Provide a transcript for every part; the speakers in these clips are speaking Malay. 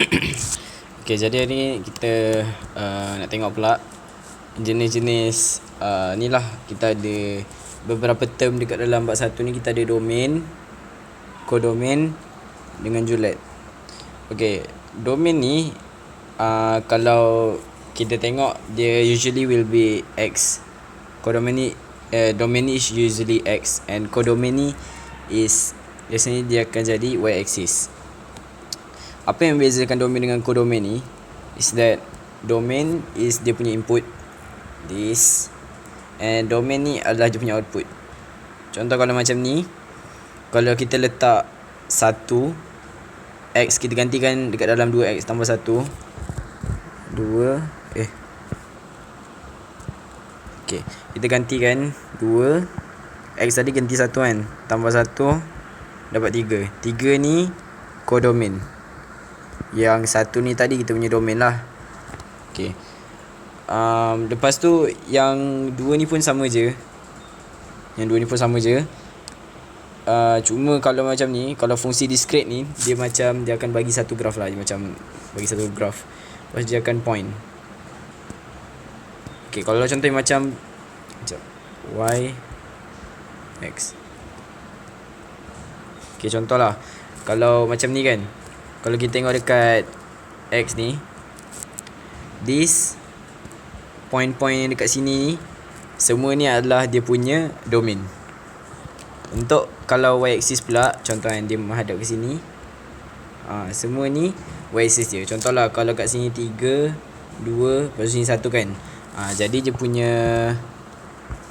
Okay, jadi hari ni kita uh, nak tengok pula jenis-jenis uh, ni lah kita ada beberapa term dekat dalam bab satu ni kita ada domain, codomain dengan julet. Okay, domain ni uh, kalau kita tengok dia usually will be X. Codomain ni uh, domain ni is usually X and codomain ni is biasanya dia akan jadi Y axis apa yang membezakan domain dengan codomain ni is that domain is dia punya input this and domain ni adalah dia punya output. Contoh kalau macam ni kalau kita letak satu x kita gantikan dekat dalam 2x tambah 1 2 eh. Okey kita gantikan 2 x tadi ganti 1 kan tambah 1 dapat 3 3 ni codomain yang satu ni tadi kita punya domain lah. Okay um, Lepas tu Yang dua ni pun sama je. Yang dua ni pun sama je. Uh, Cuma kalau macam ni Kalau fungsi discrete ni Dia macam Dia akan bagi satu graf lah. Macam Bagi satu graf Lepas dia akan point. Okay kalau contoh macam Macam Y X. Okay contoh lah. Kalau macam ni kan Kalau kita tengok dekat X ni This Point-point yang dekat sini ni Semua ni adalah dia punya domain. Untuk kalau Y axis pula Contoh yang dia menghadap ke sini ha, Semua ni Y axis dia. Contoh lah kalau kat sini 3 2 Lepas sini 1 kan? Ha, Jadi dia punya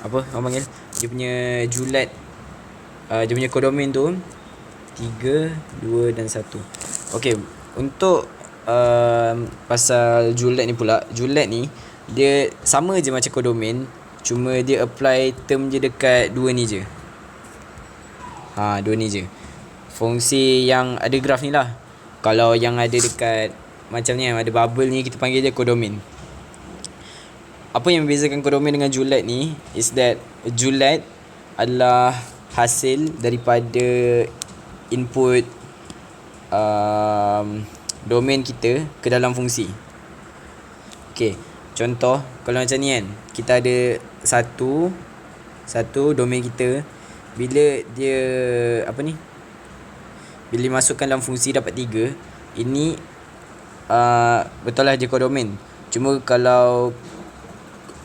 Apa orang panggil? Dia punya julat uh, Dia punya codomain tu 3, 2 dan 1 Okay Untuk uh, Pasal Juliet ni pula Juliet ni Dia sama je macam codomain Cuma dia apply term je dekat dua ni je. Ha dua ni je. Fungsi yang ada graf ni lah. Kalau yang ada dekat Macam ni ada bubble ni Kita panggil dia codomain Apa yang membezakan codomain dengan Juliet ni Is that Juliet Adalah Hasil daripada input um, domain kita ke dalam fungsi. Okey, contoh kalau macam ni kan, kita ada satu satu domain kita bila dia apa ni? Bila masukkan dalam fungsi dapat tiga, ini uh, betul lah dia codomain. Cuma kalau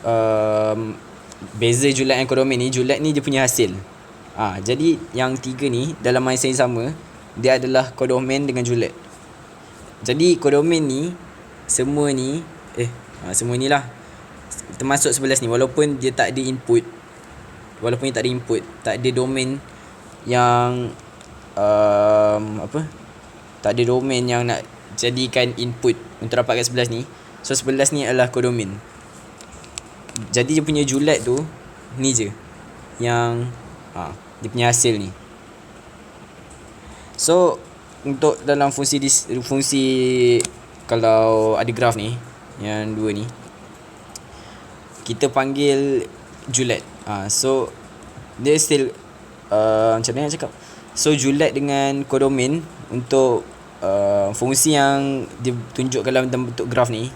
um, beza julat dan codomain ni, julat ni dia punya hasil. Ah, ha, jadi yang tiga ni dalam masa yang sama dia adalah codomain dengan Juliet. Jadi codomain ni semua ni eh ha, semua ni lah. Termasuk 11 ni walaupun dia tak ada input. Walaupun dia tak ada input tak ada domain yang um, apa? Tak ada domain yang nak jadikan input untuk dapatkan 11 ni. So 11 ni adalah codomain jadi dia punya Juliet tu ni je. Yang ha, dia punya hasil ni so untuk dalam fungsi dis, fungsi kalau ada graf ni yang dua ni kita panggil Juliet ha, so dia still uh, macam mana nak cakap? So Juliet dengan codomain untuk uh, fungsi yang ditunjukkan dalam bentuk graf ni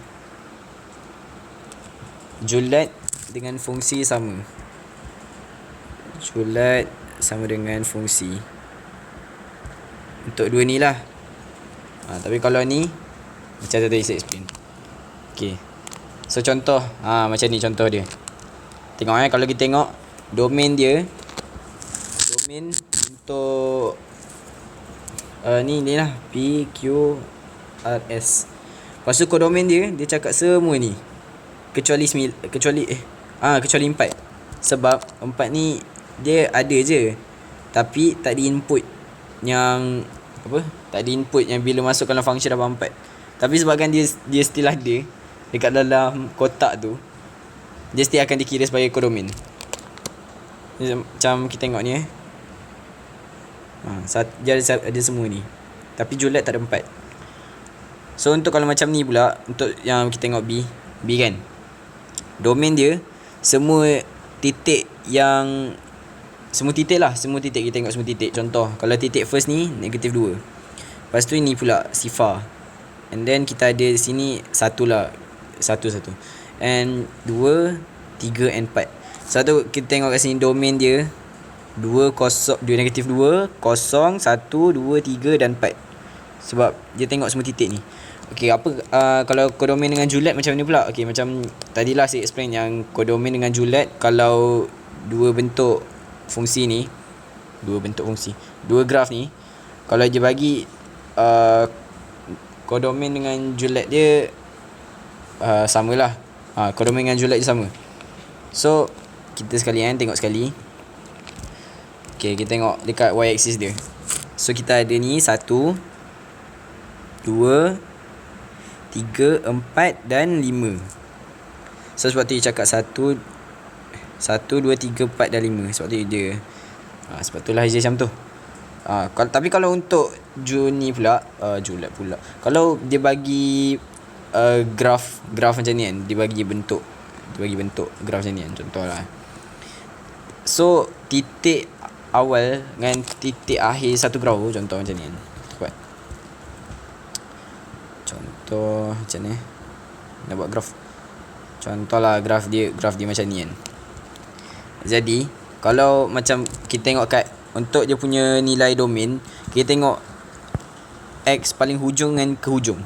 Juliet dengan fungsi sama. Juliet sama dengan fungsi untuk dua ni lah. Ha, tapi kalau ni macam tadi saya explain. Ok so contoh. Ha, macam ni contoh dia. Tengok eh. Kalau kita tengok domain dia domain untuk uh, ni ni lah. P Q R S. Lepas tu codomain dia dia cakap semua ni. Kecuali semil, kecuali eh ah ha, kecuali empat. Sebab empat ni dia ada je. Tapi tak di input yang apa tak di input yang bila masuk dalam function dapat empat. Tapi sebabkan dia dia still ada dekat dalam kotak tu dia still akan dikira sebagai codomain macam kita tengok ni eh. Ha, dia ada, ada semua ni. Tapi Juliet tak ada empat. So untuk kalau macam ni pula untuk yang kita tengok B B kan. Domain dia semua titik yang semua titik lah semua titik. Kita tengok semua titik. Contoh kalau titik first ni negatif 2 lepas tu ini pula sifar and then kita ada sini satu lah. Satu satu. And dua tiga and empat. Satu kita tengok kat sini domain dia. Dua kosong dua negatif dua kosong satu dua tiga dan empat. Sebab dia tengok semua titik ni. Okay apa uh, kalau kodomain dengan Juliet macam ni pula? Okay macam tadilah saya explain yang kodomain dengan Juliet kalau dua bentuk fungsi ni dua bentuk fungsi dua graf ni kalau dia bagi uh, kodomain dengan Juliet dia uh, samalah uh, kodomain dengan Juliet dia sama. So kita sekali kan tengok sekali. Okay kita tengok dekat y axis dia. So kita ada ni satu dua tiga, empat dan lima. So sebab tu dia cakap satu, satu, dua, tiga, empat dan lima. Sebab tu dia, ha, sebab tu lah dia macam tu. Ha, kalau, tapi kalau untuk Juni pula, uh, Julat pula. Kalau dia bagi uh, graf, graf macam ni kan, dia bagi bentuk, dia bagi bentuk graf macam ni kan, contoh lah. So, titik awal dengan titik akhir satu graf contoh macam ni kan. Buat contoh macam ni nak buat graf contohlah graf dia graf dia macam ni kan jadi kalau macam kita tengok kat untuk dia punya nilai domain kita tengok x paling hujung dengan ke hujung.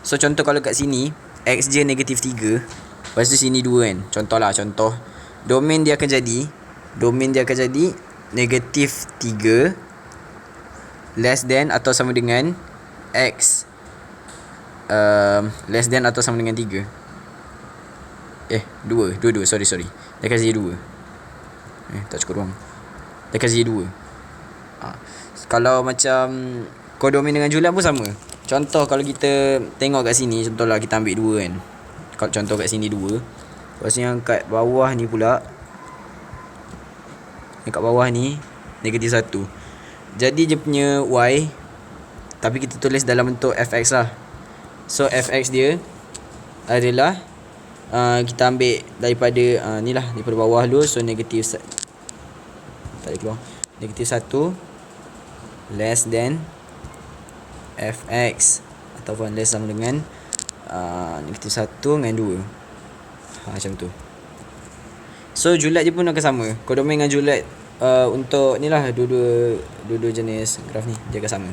So contoh kalau kat sini x je negatif 3 lepas tu sini 2 kan. Contohlah contoh. Domain dia akan jadi domain dia akan jadi negatif 3 less than atau sama dengan x um, less than atau sama dengan 3 eh 2 2 2 sorry sorry. Dia kasi 2 eh tak cukup ruang dia kasi 2 ha. kalau macam kodomin dengan Julian pun sama. Contoh kalau kita tengok kat sini contohlah kita ambil 2 kan. Kalau contoh kat sini 2 Lepas yang kat bawah ni pula Yang kat bawah ni Negatif 1 Jadi dia punya Y Tapi kita tulis dalam bentuk fx lah. So fx dia adalah uh, kita ambil daripada uh, ni lah daripada bawah dulu so negatif tak keluar. Negatif 1 less than fx ataupun less sama dengan uh, negatif 1 dengan 2 ha, macam tu. So julat je pun akan sama. Kodomen dengan julat uh, untuk ni lah dua-dua dua-dua jenis graf ni dia akan sama.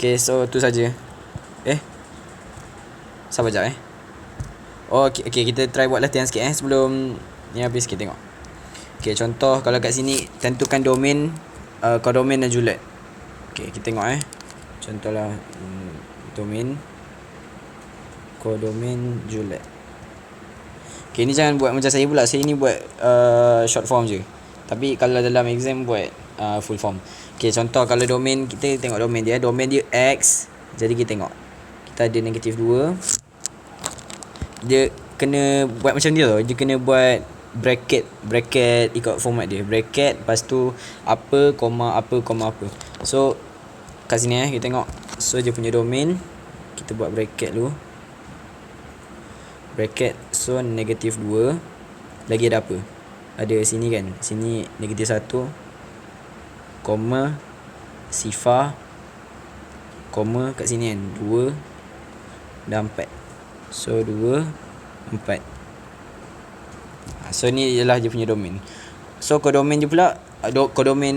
Okay, so tu saja. Eh, Sabar jap eh? Oh okay, okay kita try buat latihan sikit eh Sebelum ni habis kita tengok Okay contoh kalau kat sini Tentukan domain uh, Codomain dan Juliet Okay kita tengok eh. Contohlah um, Domain Codomain Juliet Okay ni jangan buat macam saya pula. Saya ni buat uh, short form je. Tapi kalau dalam exam buat uh, full form. Okay contoh kalau domain Kita tengok domain dia Domain dia X Jadi kita tengok. Kita ada negatif 2 dia kena buat macam dia tau. Dia kena buat bracket bracket ikut format dia. Bracket lepas tu apa koma apa koma apa. So kat sini eh kita tengok. So dia punya domain kita buat bracket dulu. Bracket so negatif 2 lagi ada apa? Ada sini kan? Sini negatif 1 koma sifar koma kat sini kan? 2 dan 4 So 2 4 So ni ialah dia punya domain. So kodomain je pula do, Kodomain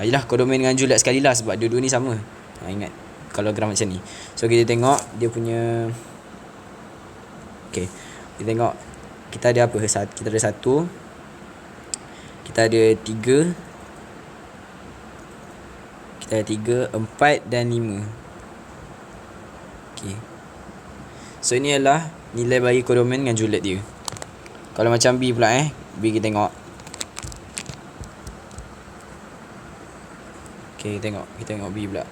Yalah kodomain dengan Juliet sekali lah Sebab dua-dua ni sama. Ha, Ingat Kalau gram macam ni. So kita tengok Dia punya Okay Kita tengok Kita ada apa? Kita ada satu Kita ada tiga Kita ada tiga Empat dan lima. Okay. So ini adalah nilai bagi kodomen dengan Juliet dia. Kalau macam B pula eh. B kita tengok. Okay kita tengok. Kita tengok B pula.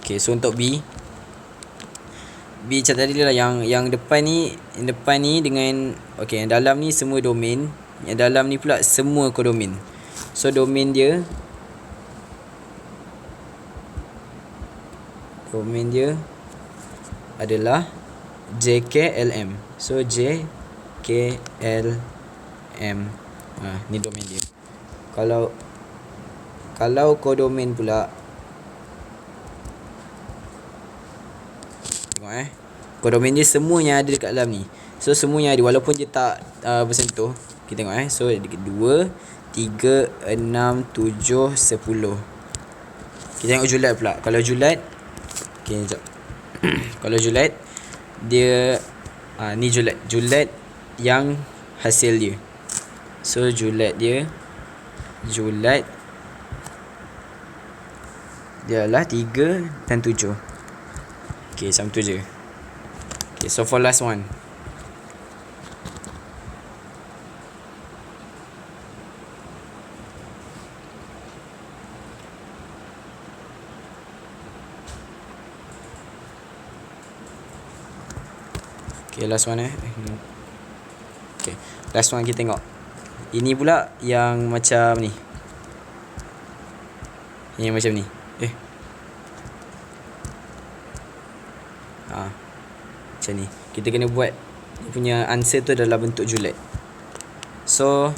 Okay so untuk B. B macam tadi lah yang yang depan ni yang depan ni dengan okay yang dalam ni semua domain yang dalam ni pula semua kodomen so domain dia domain dia adalah JKLM. So JKLM. Ha, ni domain dia. Kalau Kalau kodomain pula Tengok eh. Kodomain dia semua yang ada dekat dalam ni. So semua yang ada Walaupun dia tak uh, bersentuh Kita tengok eh. So 2 3 6 7 10 Kita tengok julat pula. Kalau julat Okay sekejap Kalau julat Dia uh, Ni julat Julat Yang Hasil dia. So julat dia Julat Dia adalah 3 Dan 7 Okay sama tu je. Okay so for last one Okay last one eh. Okay Last one kita tengok. Ini pula yang macam ni. Yang macam ni. Eh. Ha. Macam ni. Kita kena buat Dia punya answer tu dalam bentuk julet So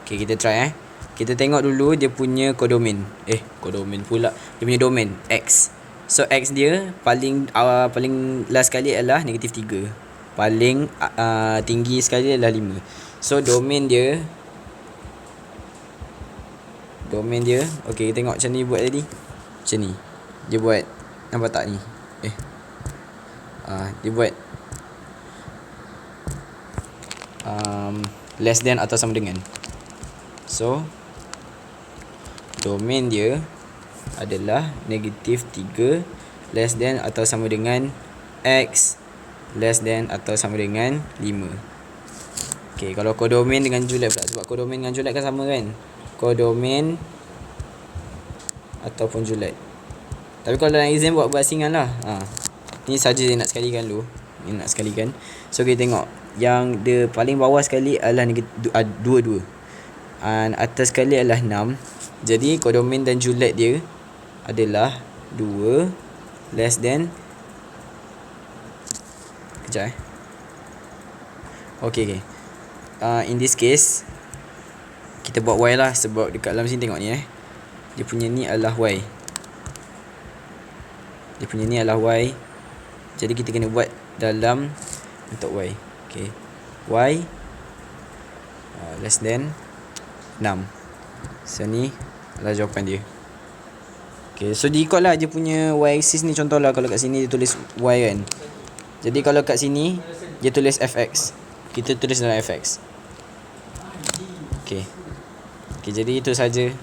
Okay kita try eh. Kita tengok dulu dia punya kodomain Eh kodomain pula. Dia punya domain X So X dia paling uh, paling last sekali adalah negatif 3. Paling uh, tinggi sekali adalah 5. So domain dia domain dia okey tengok macam ni buat tadi. Macam ni. Dia buat nampak tak ni? Eh. Ah uh, dia buat um, less than atau sama dengan. So domain dia adalah negatif 3 less than atau sama dengan x less than atau sama dengan 5 Okay, kalau kodomain dengan julet pula sebab kodomain dengan julet kan sama kan? Kodomain ataupun julet tapi kalau dalam exam buat basingan lah. Ha. ni saja dia nak sekalikan dulu. Ni nak sekalikan. So kita tengok. Yang dia paling bawah sekali adalah dua-dua. Dan atas sekali adalah 6 jadi kodomain dan julet dia adalah 2 less than kejap eh. Okay okay. Uh, in this case kita buat y lah sebab dekat dalam sini tengok ni eh. Dia punya ni adalah y. Dia punya ni adalah y. Jadi kita kena buat dalam untuk y. Okay. Y uh, less than 6 so ni adalah jawapan dia Okay, so diikutlah dia punya y-axis ni contohlah kalau kat sini dia tulis y kan. Jadi kalau kat sini dia tulis fx. Kita tulis dalam fx. Okay. Okay, jadi itu saja